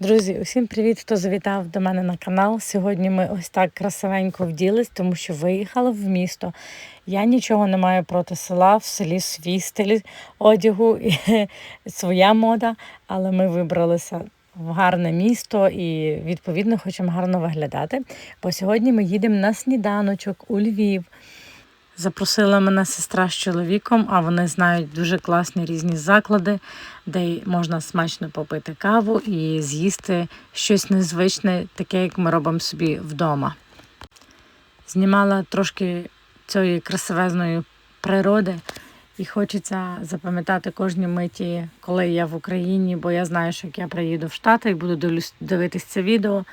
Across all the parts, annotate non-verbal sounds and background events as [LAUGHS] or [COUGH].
Друзі, усім привіт, хто завітав до мене на канал. Сьогодні ми ось так красивенько вділись, тому що виїхали в місто. Я нічого не маю проти села, в селі свій стиль одягу і [LAUGHS] своя мода, але ми вибралися в гарне місто і відповідно хочемо гарно виглядати. Бо сьогодні ми їдемо на сніданочок у Львів. Запросила мене сестра з чоловіком, а вони знають дуже класні різні заклади, де можна смачно попити каву і з'їсти щось незвичне, таке, як ми робимо собі вдома. Знімала трошки цієї красивезної природи, і хочеться запам'ятати кожні миті, коли я в Україні, бо я знаю, що як я приїду в Штати і буду дивитись це відео.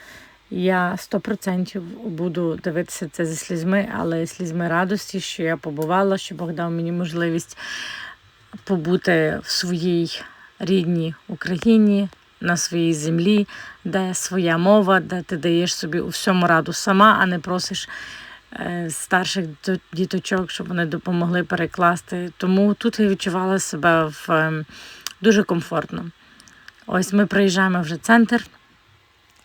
Я 100% буду дивитися це зі слізьми, але слізьми радості, що я побувала, що Бог дав мені можливість побути в своїй рідній Україні, на своїй землі, де своя мова, де ти даєш собі у всьому раду сама, а не просиш е, старших діточок, щоб вони допомогли перекласти. Тому тут я відчувала себе в, ем, дуже комфортно. Ось ми приїжджаємо вже в центр.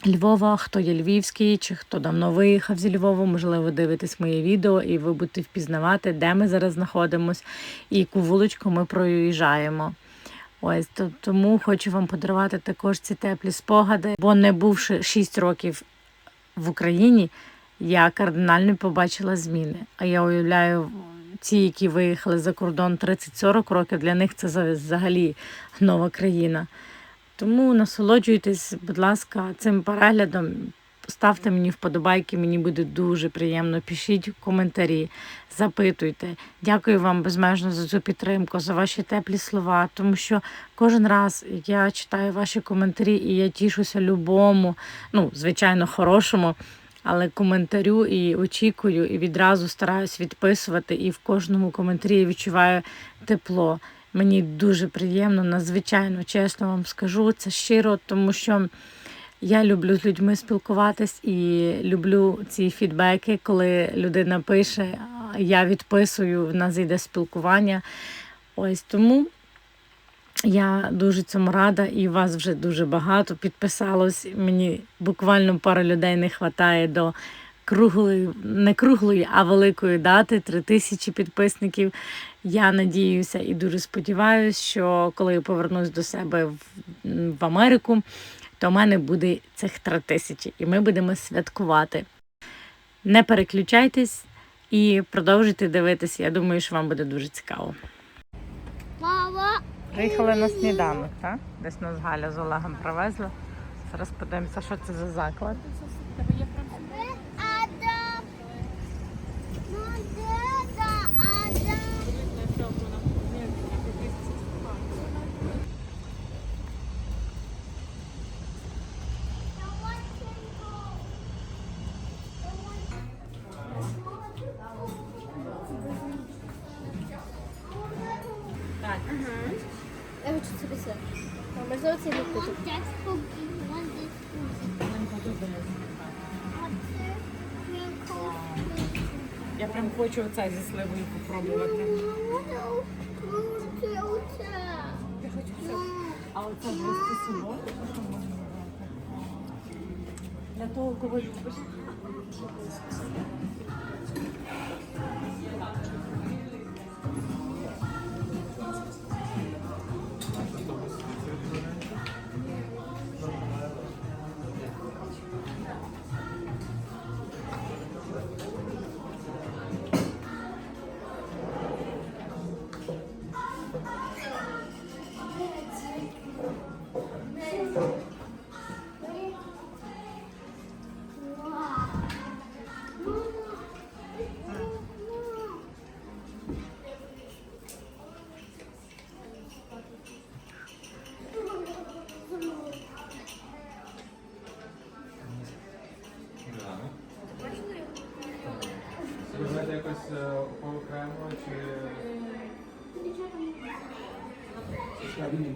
Львова, хто є львівський, чи хто давно виїхав зі Львова, можливо, дивитесь моє відео, і ви будете впізнавати, де ми зараз знаходимось і яку вуличку ми проїжджаємо. Ось то- тому хочу вам подарувати також ці теплі спогади, бо не бувши 6 років в Україні, я кардинально побачила зміни. А я уявляю, ті, які виїхали за кордон 30-40 років, для них це за- взагалі нова країна. Тому насолоджуйтесь, будь ласка, цим переглядом. Ставте мені вподобайки, мені буде дуже приємно. Пишіть коментарі, запитуйте. Дякую вам безмежно за цю підтримку, за ваші теплі слова. Тому що кожен раз я читаю ваші коментарі, і я тішуся любому, ну, звичайно, хорошому, але коментарю і очікую, і відразу стараюсь відписувати. І в кожному коментарі я відчуваю тепло. Мені дуже приємно, надзвичайно чесно вам скажу це щиро, тому що я люблю з людьми спілкуватись і люблю ці фідбеки, коли людина пише, я відписую, в нас йде спілкування. Ось тому я дуже цьому рада, і вас вже дуже багато підписалось. Мені буквально пара людей не вистачає до круглої, не круглої, а великої дати три тисячі підписників. Я надіюся і дуже сподіваюся, що коли я повернусь до себе в, в Америку, то в мене буде цих три тисячі, і ми будемо святкувати. Не переключайтесь і продовжуйте дивитися. Я думаю, що вам буде дуже цікаво. Мама, Приїхали на сніданок, так? Десь нас Галя з Олегом привезли. Зараз подивимося, що це за заклад. Хочу оцей зі сливою попробувати. Крути оце. Я хочу все. А оце просто собою, що можна брати? Для того, кого любиш. Grazie.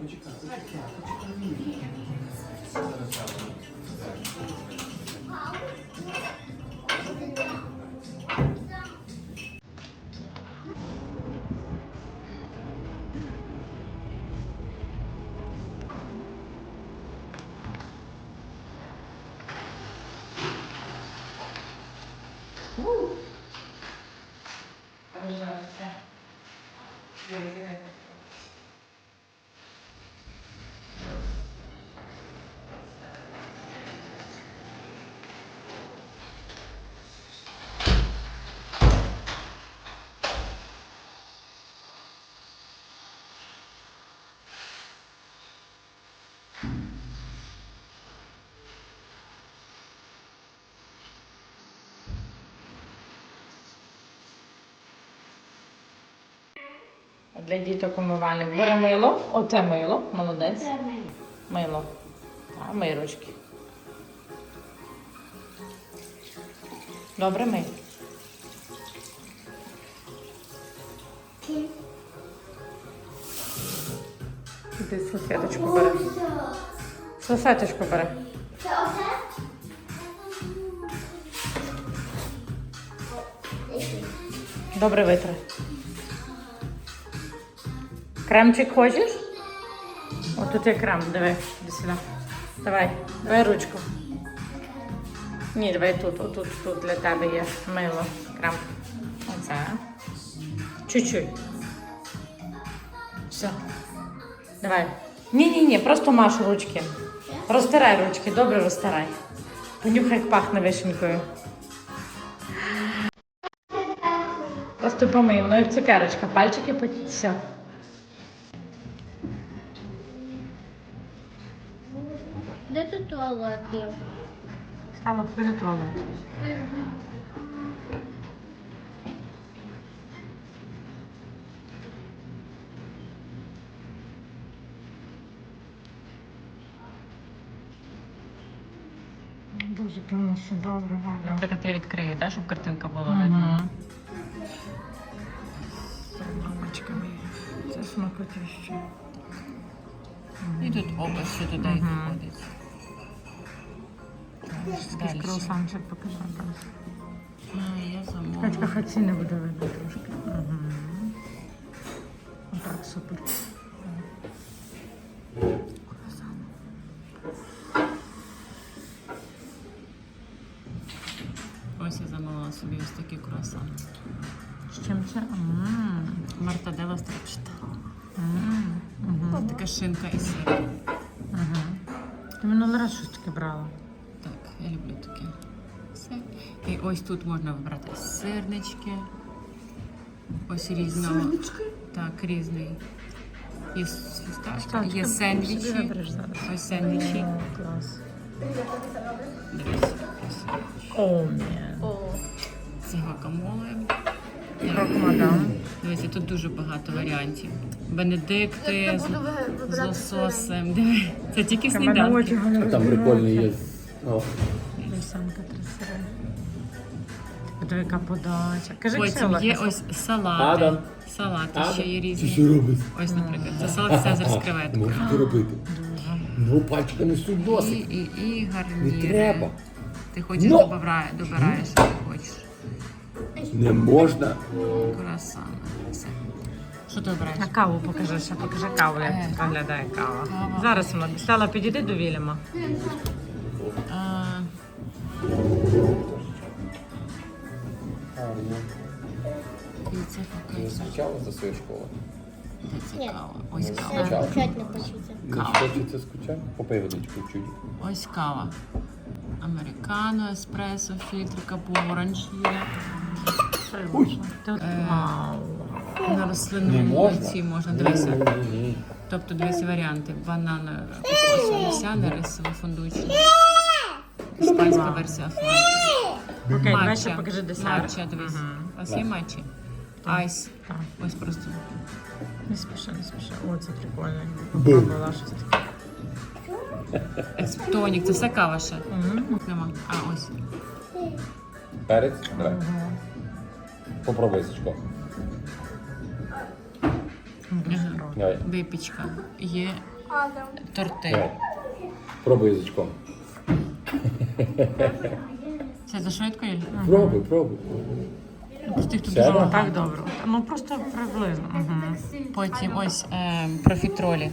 Для діток умивальник. Бери мило. Оце мило. Молодець. Мило. Так, мий ручки. Добре мий. Іди салфеточку бери. Салфеточку бери. Це оце? Добре витри. Кремчик хочеш? О, тут є крем, диви, іди сюди. Давай, давай ручку. Ні, давай тут, отут, тут для тебе є мило, крем. Оце. Чуть-чуть. Все. Давай. Ні-ні, ні, просто маш ручки. Розтирай ручки, добре розтирай. Понюхай, як пахне вишенькою. Просто помий, воно як цукерочка, пальчики потім все. Де тут туалет є? Стало приготовлено. Дуже певно, що добре. Так ти відкриє, так, щоб картинка була Ага. видно. Мамочками. Це смакотище. І тут опис, що туди Мгм. виходить. Якийсь Дальше. круасанчик покажи. А, я замовила. Хай ціни буде видно трошки. Угу. Отак, супер. Круасан. Ось я замовила собі ось такий круасан. З чим це? М, Мартаделла строчта. Шинка і сир. мгм. Ти минулий раз щось таке брала. Так, я люблю таке. Все. І ось тут можна вибрати сирнички. Ось різного. Так, різний. Є фісташка, є сендвічі. Ось сендвічі. Клас. Дивись. О, ні. Це Як мадам. Дивіться, тут дуже багато варіантів. Бенедикти з, з лососем. Диви, Це тільки сніданки. Там прикольний є. О, трясера. Подиви, яка подача. Кажи, Потім є ось салати. Адам. Салати Адам, ще є різні. що робиш? Ось, наприклад, це салат Цезар з креветкою. Можеш ти робити. Ну, пачка не І, судосить. і, і Не гарніри. треба. Ти хочеш Ну. добираєш, що ти хочеш. Не можна. Круасан. Що ти обираєш? А каву покажи, ще покажи каву, як Е. тут виглядає кава. Кава. Зараз вона стала підійди до Вільяма. А, і це покажу. скучала за свою школу? Це цікаво. Ось кава. Чао. скучать не хочеться. Не Кава. хочеться скучати? Попий водичку чуть. Ось кава. Американо, еспресо, фільтр, капу, оранж є. Ти от- Е. Вау. На рослинному можна? молоці можна дивитися. Тобто дивіться варіанти. Бананове, кокосове, вівсяне, рисове, фундучне. Іспанська версія фланки. Окей, давай покажи десерт. Матча, дивись. Мгм. У вас є матчі? Айс. Так. Ось просто. Не спіши, не спіши. О, це прикольно. Бум. Попробувала щось таке. Експонік, це все кава ще. Мгм. Нема. А ось. Перець? Давай. Ого. Попробуй Сачко. Давай. Випічка. Є торти. Давай. Пробуй язичком. Це за швидко, Юль? Пробуй, пробуй. Просто їх тут дуже так добре. Ну просто приблизно. Угу. Потім ось е, профітролі.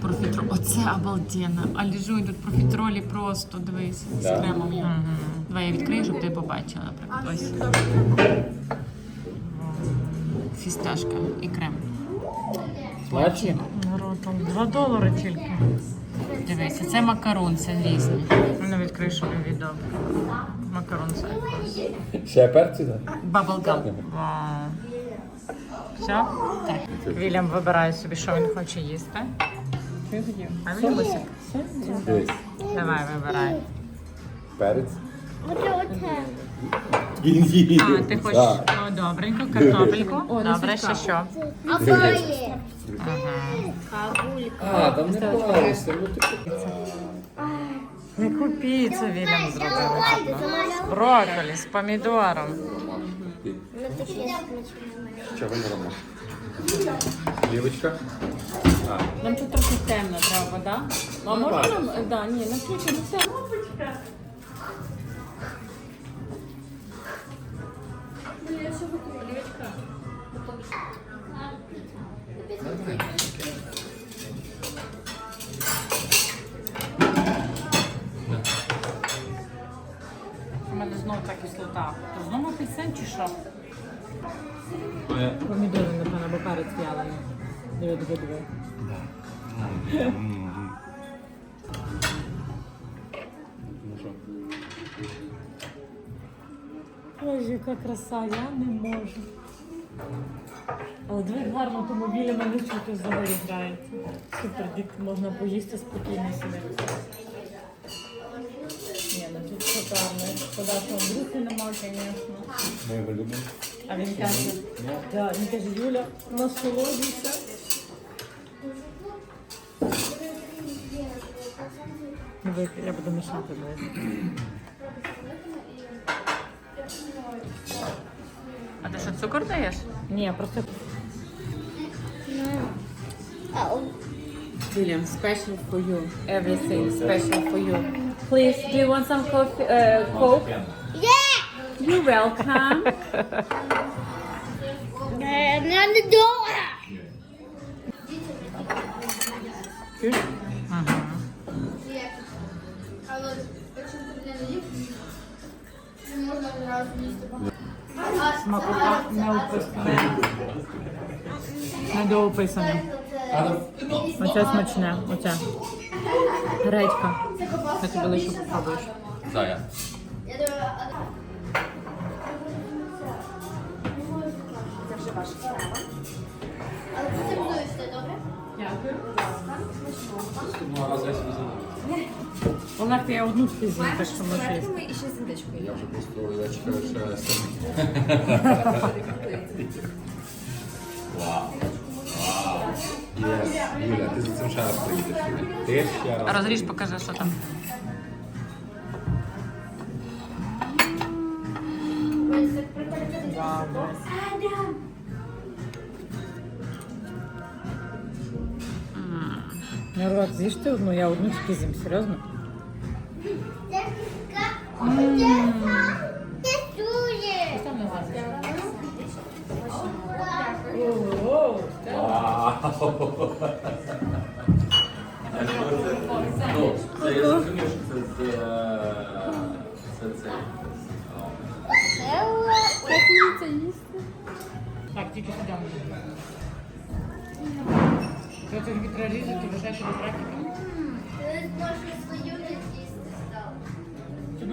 Профітролі. Оце обалденно. А ліжуй тут профітролі просто дивись з Да. кремом. Угу. Давай я відкрию, щоб ти побачила, наприклад. Ось. Фісташка і крем. Там 2 долари тільки. Дивися, це макарон, це різні. Ну, відкрий, щоб він віддав. Макарон це якось. Ще перці, так? Баблгам. Все? Так. Вільям вибирає собі, що він хоче їсти. А він мусить. Давай, вибирай. Перець. Оце. А, ти хочеш Так. о, добренько, картопельку. Добре, ще що? А фрої. А, там не плавишся. Ну ти Яку піцу Вільям зробив? З брокколі, з помідором. Що ви не робимо? Лівочка. Нам тут трохи темно треба вода. А можна нам? Да, ні, нам тільки не все. У мене знову та кислота. То знову апельсин чи що? Помідори, напевно, бо перець вялений. Диви, диви, диви. Боже, яка краса, я не можу. Але диви гарно автомобілі мене чути взагалі грається. Супер, дітки можна поїсти спокійно собі. Ні, ну тут шикарно. Шкода, що Андрюхи нема, звісно. Ми його любимо. А він каже, да, він каже, Юля, насолоджуйся. Диви, Я буду мішати. А ти що, цукор даєш? Ні, просто Ау. William, special for you. Everything special for you. Please, do you want some coffee, uh, Coke? Yeah! You're welcome. And Door. Смакота не описана. Оце смачне, оце. Редька. Я тобі лише попробуєш. Зая. Олег, я одну тобі з'їм, так що можеш їсти. Я вже просто я чекаю ще сьогодні. Вау. Вау. Єс. Юля, ти за цим ще раз приїдеш. Ти ще раз. Розріж, покажи, що там. Народ, з'їж ти одну, я одну тільки з'їм, серйозно? Ну, це я зрозумів, що це з... Це це. Як мені це їсти? Так, тільки сюди. Це тобі треба різати, вважаєш, що практика.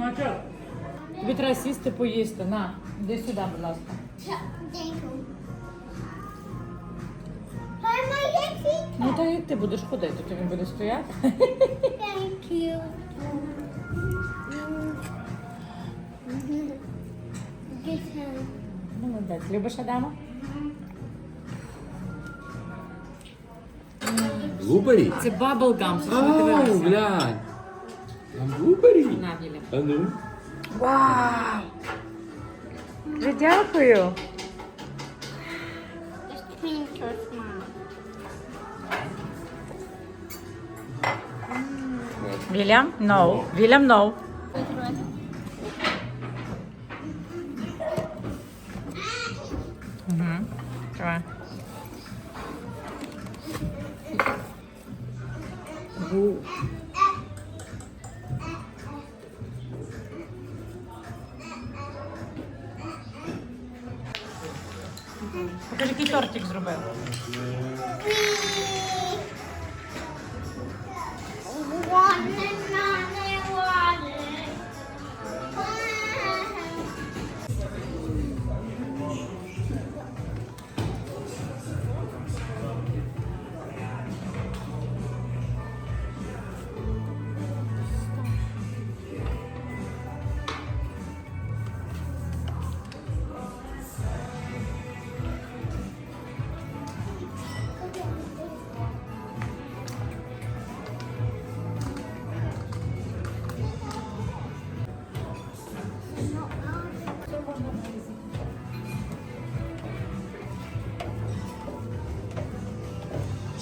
Чудночок. Тобі треба сісти поїсти. На, іди сюди, будь ласка. Ну то як ти будеш ходити, то він буде стояти. Thank you. Молодець. Любиш Адама? Блубері? Це баблгам, що ми Ау, глянь. Там блубері? А ну. Вау! Дуже дякую. Вільям? No. Вільям, no.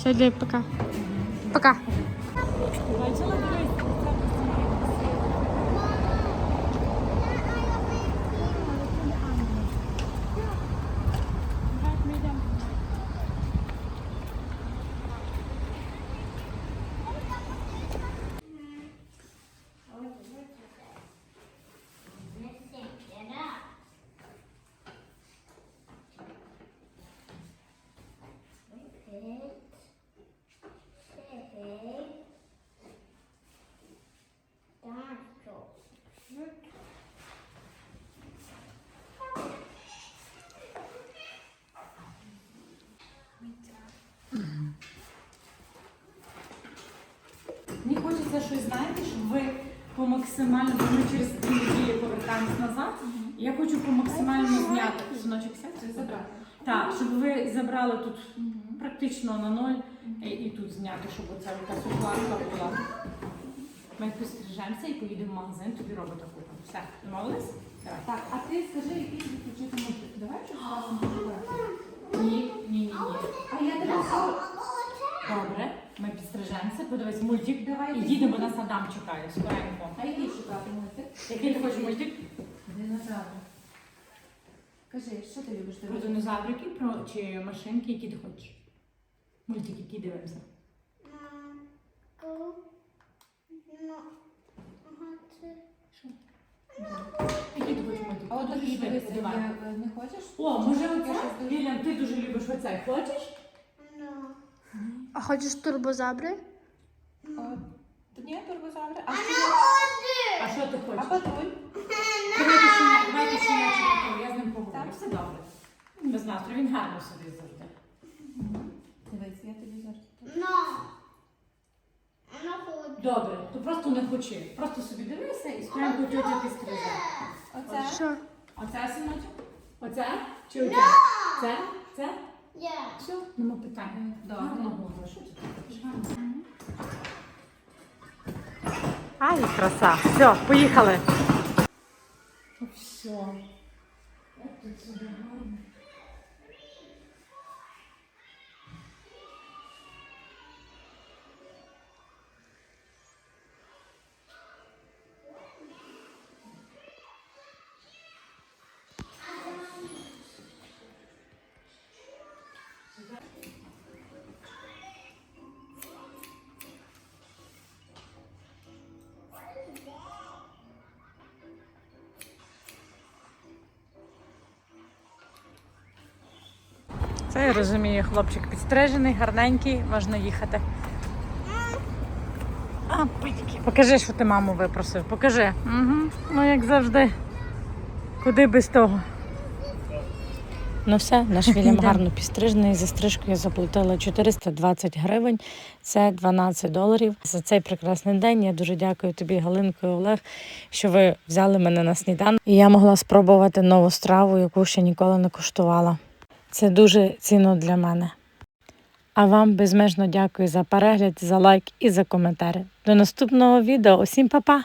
Все, Лей, пока. Пока. Мені хочеться щось, знаєте, щоб ви по максимально, ми через дві неділі повертаємось назад. Я хочу по максимально зняти. Синочок, сядь, забрати. Так, щоб ви забрали тут практично на ноль і, і тут зняти, щоб оця якась укладка була. Ми пострижемося і поїдемо в магазин, тобі робота купимо. Все, домовились? Давай. Так, а ти скажи, який відключити мультик. Давай щось разом. Ні, ні, ні, ні. А я тебе. Добре, ми підстрижемося, подивись мультик. Давай. І їдемо, нас Адам чекає, скоренько. А який шукати мультик? Який ти хочеш мультик? Динозаври. Кажи, що ти любиш Про дивитися? динозаврики, про чи машинки, які ти хочеш? Мультики, які дивимося. Які ти хочеш мультики? А от Дуже дивися, давай. е, не хочеш? О, може Я оце? щось дуже- Вільям, ти дуже любиш оце. Хочеш? А хочеш турбозабри? О, ні, турбозаври. А що? А що ти А хочеш? патруль? Давайте щеня- Давайте щенячий патруль, я з ним поговорю. Все добре. Без настрою, він гарно сидить завжди. Дивись, я тобі зараз. Добре, то просто не хочи. Просто собі дивися і скоренько тьотя підстриже. Оце? Що? Оце, синочок? Оце? Чи оце? Це? Це? Yeah. Все, нема питань. Да, Гарно говориш. Що ти? Гарно. Ай, краса. Все, поїхали. Все. Як тут все гарно. Це я розумію, хлопчик підстрижений, гарненький, можна їхати. А. Покажи, що ти маму випросив. Покажи. Угу. Ну, як завжди. Куди без того? Ну все, наш [LAUGHS] Вільям гарно підстрижений. За стрижку я заплатила 420 гривень. Це 12 доларів. За цей прекрасний день я дуже дякую тобі, Галинко і Олег, що ви взяли мене на сніданок. І я могла спробувати нову страву, яку ще ніколи не куштувала. Це дуже цінно для мене. А вам безмежно дякую за перегляд, за лайк і за коментарі. До наступного відео. Усім па-па!